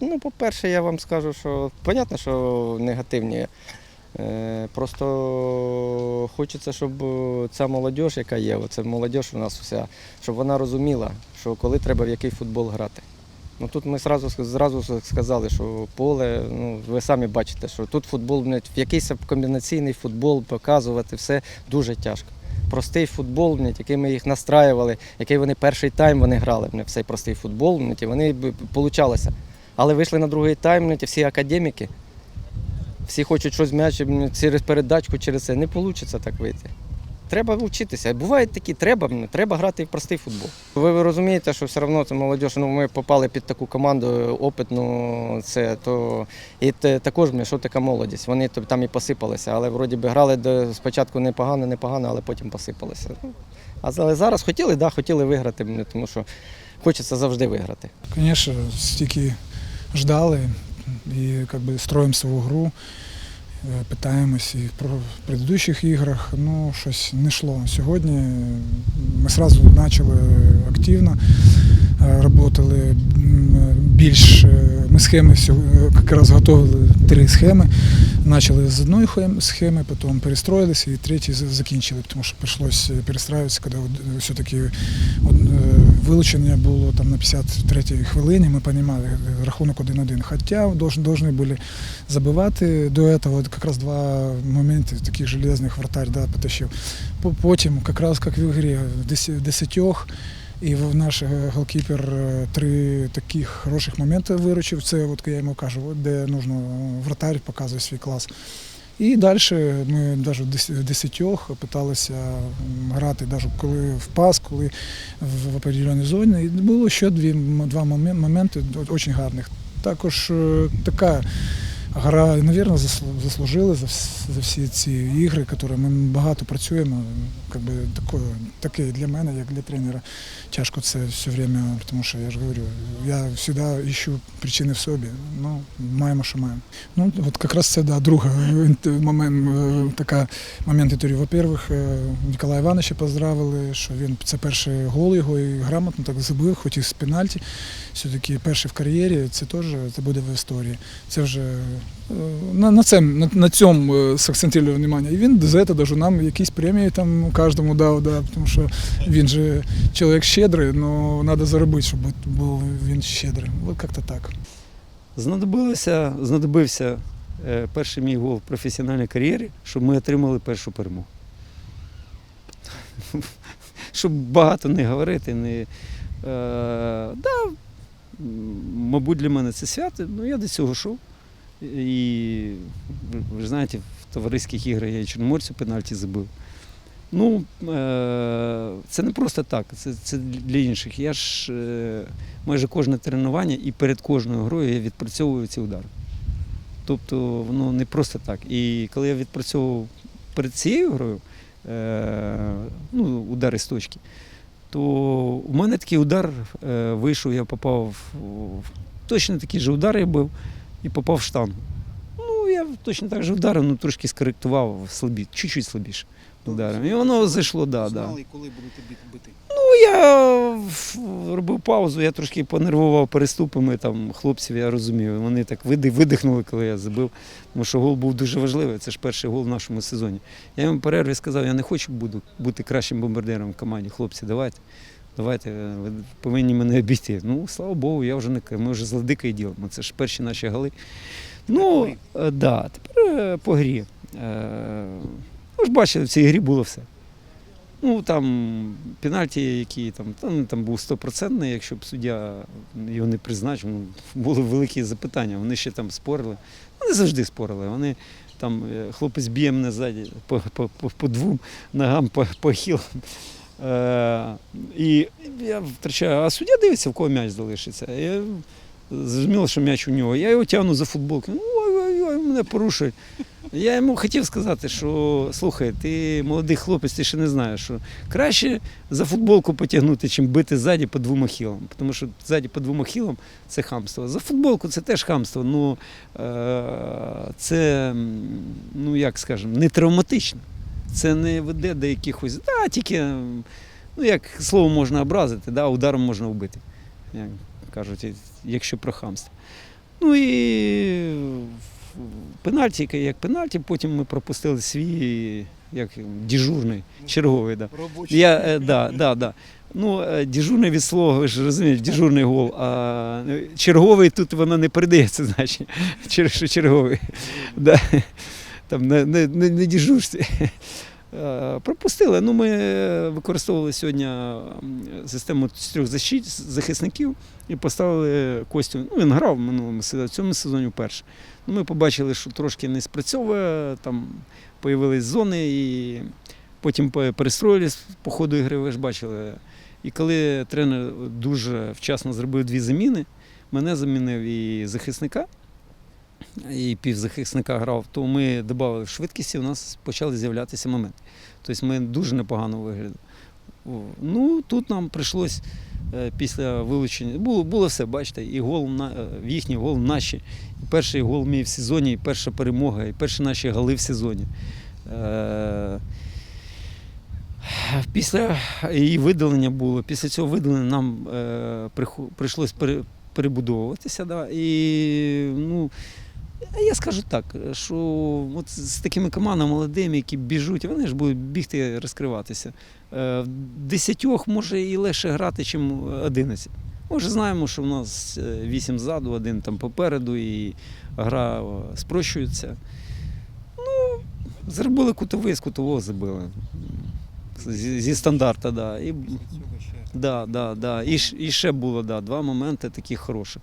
Ну, по-перше, я вам скажу, що понятно, що негативні. Е, Просто хочеться, щоб ця молодь, яка є, оця молодь у нас вся, щоб вона розуміла, що коли треба в який футбол грати. Ну тут ми зразу, зразу сказали, що поле, ну ви самі бачите, що тут футбол, в якийсь комбінаційний футбол показувати все дуже тяжко. Простий футбол, який ми їх настраювали, який вони перший тайм вони грали, в цей простий футбол, і вони б- получалося. Але вийшли на другий тайм, блядь, всі академіки, всі хочуть щось м'яч через передачку, через це. Не вийде так вийти. Треба вчитися. Бувають такі, треба, треба грати в простий футбол. Ви, ви розумієте, що все одно це молодь, ну ми попали під таку команду опитну, це то і те, також що така молодість. Вони там і посипалися, але вроді би грали до спочатку непогано, непогано, але потім посипалися. Ну, а але зараз хотіли, да, хотіли виграти, тому що хочеться завжди виграти. Конечно, стільки ждали і как би, строїмо свою гру, е, питаємось і про в предыдущих іграх, ну щось не йшло. Сьогодні ми одразу почали активно, е, работали більш. е, Ми схеми якраз готували три схеми. Почали з одної хем- схеми, потім перестроїлися і третій за- закінчили, тому що прийшлося перестраюватися, коли от, е, все-таки от, е, вилучення було там на 53-й хвилині, ми розуміли е, рахунок 1-1. Хоча должны, должны були забивати до этого, от якраз два моменти таких железних вратарь да, потащив. По- Потім, якраз як в ігрі, в дес- в десятьох, і в наш е, голкіпер е, три таких хороших моменти виручив. Це от я йому кажу, де нужно вратарь показує свій клас. І далі ми навіть в дес- в десятьох питалися грати, навіть коли в пас, коли в, определеній зоні. І було ще дві, два моменти дуже гарних. Також е, така гра, мабуть, заслужили за, вс- за всі ці ігри, які ми багато працюємо. Как би, таке, таке для мене, як для тренера, тяжко це все время, тому що я ж говорю, я завжди ищу причини в собі. Ну, маємо, що маємо. Ну, от якраз це да, друга момент, е, така момент історії. Во-первых, Ніколая Івановича поздравили, що він це перший гол його і грамотно так забив, хоч і з пенальті. Все-таки перший в кар'єрі, це теж це буде в історії. Це вже на, на, цьому, на, на цьому е, сакцентували увагу. І він за це даже нам якісь премії там кожному дав, да, тому що він же чоловік щедрий, але треба заробити, щоб був він щедрий. От як-то так. Знадобилося, знадобився е, перший мій гол в професіональній кар'єрі, щоб ми отримали першу перемогу. Щоб багато не говорити, не. Е, да, мабуть, для мене це свято, ну я до цього йшов. І ви ж знаєте, в товариських іграх я Чорноморцю пенальті забив. Ну, е, це не просто так, це, це для інших. Я ж е, майже кожне тренування і перед кожною грою я відпрацьовую ці удари. Тобто воно не просто так. І коли я відпрацьовував перед цією грою, е, ну, удари з точки, то у мене такий удар вийшов, я попав в, точно такий же удар я бив і попав в штангу. Ну, я точно так же вдарив, ну трошки скоректував слабі, чуть-чуть слабіше ударом. І воно зайшло, так. Да, да. Знали, коли будете бити- бити. Ну, я робив паузу, я трошки понервував переступами там хлопців, я розумію. Вони так видихнули, коли я забив. Тому що гол був дуже важливий. Це ж перший гол в нашому сезоні. Я їм в перерві сказав, я не хочу буду, бути кращим бомбардиром в команді. Хлопці, давайте. Давайте, е, ви повинні мене обійти. Ну, слава Богу, я вже не ми вже з Ладикою ділимо. Це ж перші наші голи. Ну, е, да, тепер е, по грі. Ви ж бачили, в цій грі було все. Ну там пенальті, які там, там, там був стопроцентний, якщо б суддя його не призначив, ну, були великі запитання. Вони ще там спорили. Вони завжди спорили. Вони там хлопець б'є мене ззаді по, по, по, по двом ногам, по, по хілам. Е, і я втрачаю, а суддя дивиться, в кого м'яч залишиться. Я зрозуміло, що м'яч у нього. Я його тягну за футболку. Ну, ой-ой-ой, мене порушують. Я йому хотів сказати, що слухай, ти молодий хлопець, ти ще не знаєш, що краще за футболку потягнути, чим бити ззаді по двом ахілам. Тому що ззаді по двом ахілам це хамство. За футболку це теж хамство. Ну е- це, ну як скажемо, не травматично. Це не веде до якихось. Да, тільки, ну як слово можна образити, да, ударом можна вбити. Як кажуть, якщо про хамство. Ну і пенальті, як пенальті, потім ми пропустили свій як дежурний, черговий. Да. Я, е, да, да, да. Ну, е, дежурний від слова, ви ж розумієте, дежурний гол. А черговий тут воно не передається, значить, через що черговий. Да. Там не, не, не, не дежурці. Е, Пропустили. Ну, ми використовували сьогодні систему з трьох захисників і поставили Костю. Ну, він грав в минулому сезоні, в цьому сезоні вперше. Ну, ми побачили, що трошки не спрацьовує, там появились зони і потім пе- перестроїлись по ходу ігри, ви ж бачили. І коли тренер дуже вчасно зробив дві заміни, мене замінив і захисника, і півзахисника грав, то ми додали швидкості, у нас почали з'являтися моменти. Тобто ми дуже непогано виглядали. Ну, тут нам прийшлось е, після вилучення. Було, було все, бачите, і гол на, е, їхній гол наші. І перший гол мій в сезоні, і перша перемога, і перші наші голи в сезоні. Е, Після її видалення було, після цього видалення нам прийшлось перебудовуватися. Да, і, ну, я скажу так, що от з такими командами молодими, які біжуть, вони ж будуть бігти розкриватися. Е, В десятьох може і легше грати, ніж 11. Ми вже знаємо, що в нас е, вісім ззаду, один там попереду, і гра спрощується. Ну, зробили кутовий, з кутового забили. Зі, зі стандарта, да. І, да, да, да. І, і ще було да, два моменти такі хороші.